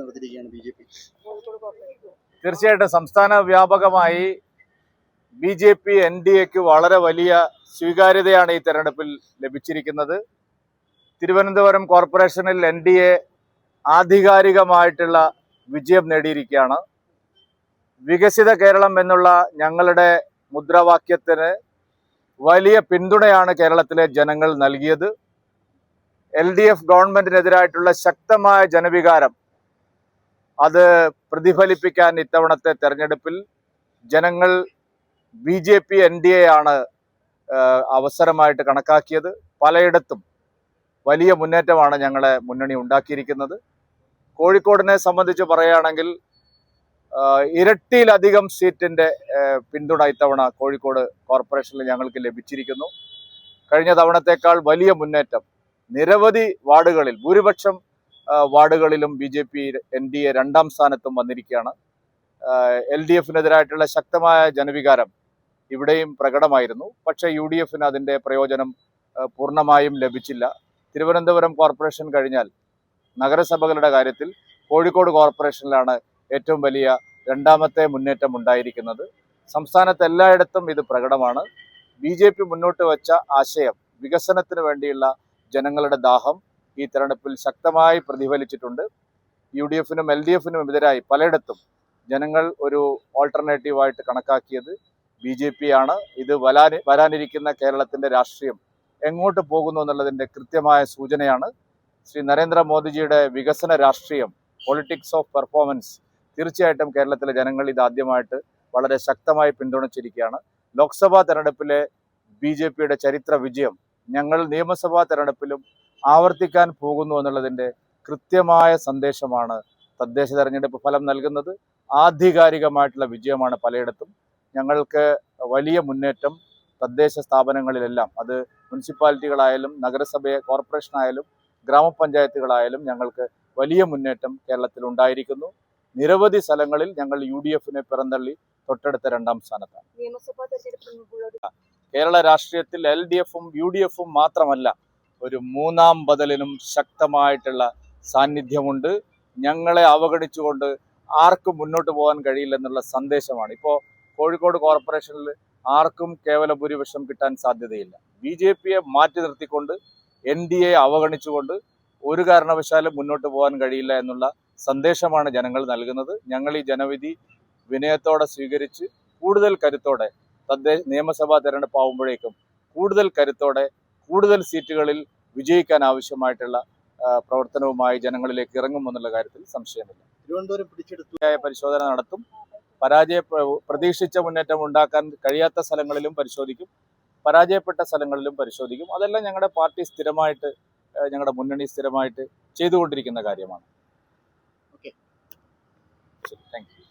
നടത്തിയിരിക്കുകയാണ് B J P. തീർച്ചയായിട്ടും സംസ്ഥാന വ്യാപകമായി B J P N D എക്ക് വളരെ വലിയ സ്വീകാര്യതയാണ് ഈ തെരഞ്ഞെടുപ്പിൽ ലഭിച്ചിരിക്കുന്നത്. തിരുവനന്തപുരം കോർപ്പറേഷനിൽ എൻ ഡി എ ആധികാരികമായിട്ടുള്ള വിജയം നേടിയിരിക്കുകയാണ്. വികസിത കേരളം എന്നുള്ള ഞങ്ങളുടെ മുദ്രാവാക്യത്തിന് വലിയ പിന്തുണയാണ് കേരളത്തിലെ ജനങ്ങൾ നൽകിയത്. എൽ ഡി എഫ് ഗവൺമെന്റിനെതിരായിട്ടുള്ള ശക്തമായ ജനവികാരം അത് പ്രതിഫലിപ്പിക്കാൻ ഇത്തവണത്തെ തെരഞ്ഞെടുപ്പിൽ ജനങ്ങൾ B J P N D A ആണ് അവസരമായിട്ട് കണക്കാക്കിയത്. പലയിടത്തും വലിയ മുന്നേറ്റമാണ് ഞങ്ങളെ മുന്നണി ഉണ്ടാക്കിയിരിക്കുന്നത്. കോഴിക്കോടിനെ സംബന്ധിച്ച് പറയുകയാണെങ്കിൽ ഇരട്ടിയിലധികം സീറ്റിന്റെ പിന്തുണ ഇത്തവണ കോഴിക്കോട് കോർപ്പറേഷനിൽ ഞങ്ങൾക്ക് ലഭിച്ചിരിക്കുന്നു. കഴിഞ്ഞ തവണത്തേക്കാൾ വലിയ മുന്നേറ്റം. നിരവധി വാർഡുകളിൽ ഭൂരിപക്ഷം വാർഡുകളിലും B J P N D A രണ്ടാം സ്ഥാനത്തും വന്നിരിക്കുകയാണ്. എൽ ഡി എഫിനെതിരായിട്ടുള്ള ശക്തമായ ജനവികാരം ഇവിടെയും പ്രകടമായിരുന്നു. പക്ഷേ യു ഡി എഫിന് അതിന്റെ പ്രയോജനം പൂർണമായും ലഭിച്ചില്ല. തിരുവനന്തപുരം കോർപ്പറേഷൻ കഴിഞ്ഞാൽ നഗരസഭകളുടെ കാര്യത്തിൽ കോഴിക്കോട് കോർപ്പറേഷനിലാണ് ഏറ്റവും വലിയ രണ്ടാമത്തെ മുന്നേറ്റം ഉണ്ടായിരിക്കുന്നത്. സംസ്ഥാനത്ത് എല്ലായിടത്തും ഇത് പ്രകടമാണ്. ബി മുന്നോട്ട് വെച്ച ആശയം വികസനത്തിന് വേണ്ടിയുള്ള ജനങ്ങളുടെ ദാഹം ഈ തെരഞ്ഞെടുപ്പിൽ ശക്തമായി പ്രതിഫലിച്ചിട്ടുണ്ട്. യു ഡി എഫിനും എൽ ഡി എഫിനും എതിരായി പലയിടത്തും ജനങ്ങൾ ഒരു ഓൾട്ടർനേറ്റീവായിട്ട് കണക്കാക്കിയത് ബി ജെ പി ആണ് ഇത് വരാൻ വരാനിരിക്കുന്ന കേരളത്തിന്റെ രാഷ്ട്രീയം എങ്ങോട്ട് പോകുന്നു എന്നുള്ളതിന്റെ കൃത്യമായ സൂചനയാണ്. ശ്രീ നരേന്ദ്രമോദിജിയുടെ വികസന രാഷ്ട്രീയം പൊളിറ്റിക്സ് ഓഫ് പെർഫോമൻസ് തീർച്ചയായിട്ടും കേരളത്തിലെ ജനങ്ങൾ ഇത് ആദ്യമായിട്ട് വളരെ ശക്തമായി പിന്തുണച്ചിരിക്കുകയാണ്. ലോക്സഭാ തെരഞ്ഞെടുപ്പിലെ ബി ചരിത്ര വിജയം ഞങ്ങൾ നിയമസഭാ തെരഞ്ഞെടുപ്പിലും ആവർത്തിക്കാൻ പോകുന്നു എന്നുള്ളതിന്റെ കൃത്യമായ സന്ദേശമാണ് തദ്ദേശ തെരഞ്ഞെടുപ്പ് ഫലം നൽകുന്നത്. ആധികാരികമായിട്ടുള്ള വിജയമാണ് പലയിടത്തും. ഞങ്ങൾക്ക് വലിയ മുന്നേറ്റം തദ്ദേശ സ്ഥാപനങ്ങളിലെല്ലാം അത് മുനിസിപ്പാലിറ്റികളായാലും നഗരസഭ കോർപ്പറേഷനായാലും ഗ്രാമപഞ്ചായത്തുകളായാലും ഞങ്ങൾക്ക് വലിയ മുന്നേറ്റം കേരളത്തിൽ ഉണ്ടായിരിക്കുന്നു. നിരവധി സ്ഥലങ്ങളിൽ ഞങ്ങൾ യു ഡി എഫിനെ പിറന്തള്ളി തൊട്ടടുത്ത രണ്ടാം സ്ഥാനത്താണ്. കേരള രാഷ്ട്രീയത്തിൽ എൽ ഡി എഫും യു ഡി എഫും മാത്രമല്ല ഒരു മൂന്നാം ബദലിനും ശക്തമായിട്ടുള്ള സാന്നിധ്യമുണ്ട്. ഞങ്ങളെ അവഗണിച്ചുകൊണ്ട് ആർക്കും മുന്നോട്ട് പോകാൻ കഴിയില്ലെന്നുള്ള സന്ദേശമാണ്. ഇപ്പോൾ കോഴിക്കോട് കോർപ്പറേഷനിൽ ആർക്കും കേവല ഭൂരിപക്ഷം കിട്ടാൻ സാധ്യതയില്ല. ബി ജെ പിയെ മാറ്റി നിർത്തിക്കൊണ്ട് എൻ ഡി എ അവഗണിച്ചുകൊണ്ട് ഒരു കാരണവശാലും മുന്നോട്ട് പോകാൻ കഴിയില്ല എന്നുള്ള സന്ദേശമാണ് ജനങ്ങൾ നൽകുന്നത്. ഞങ്ങൾ ഈ ജനവിധി വിനയത്തോടെ സ്വീകരിച്ച് കൂടുതൽ കരുത്തോടെ തദ്ദേശ നിയമസഭാ തെരഞ്ഞെടുപ്പ് ആവുമ്പോഴേക്കും കൂടുതൽ കരുത്തോടെ കൂടുതൽ സീറ്റുകളിൽ വിജയിക്കാൻ ആവശ്യമായിട്ടുള്ള പ്രവർത്തനവുമായി ജനങ്ങളിലേക്ക് ഇറങ്ങുമെന്നുള്ള കാര്യത്തിൽ സംശയമില്ല. തിരുവനന്തപുരം പിടിച്ചെടുത്തു. പരിശോധന നടത്തും. പരാജയ പ്രതീക്ഷിച്ച മുന്നേറ്റം ഉണ്ടാക്കാൻ കഴിയാത്ത സ്ഥലങ്ങളിലും പരിശോധിക്കും. പരാജയപ്പെട്ട സ്ഥലങ്ങളിലും പരിശോധിക്കും. അതെല്ലാം ഞങ്ങളുടെ പാർട്ടി സ്ഥിരമായിട്ട് ഞങ്ങളുടെ മുന്നണി സ്ഥിരമായിട്ട് ചെയ്തുകൊണ്ടിരിക്കുന്ന കാര്യമാണ്. ഓക്കെ. ശരി താങ്ക് യു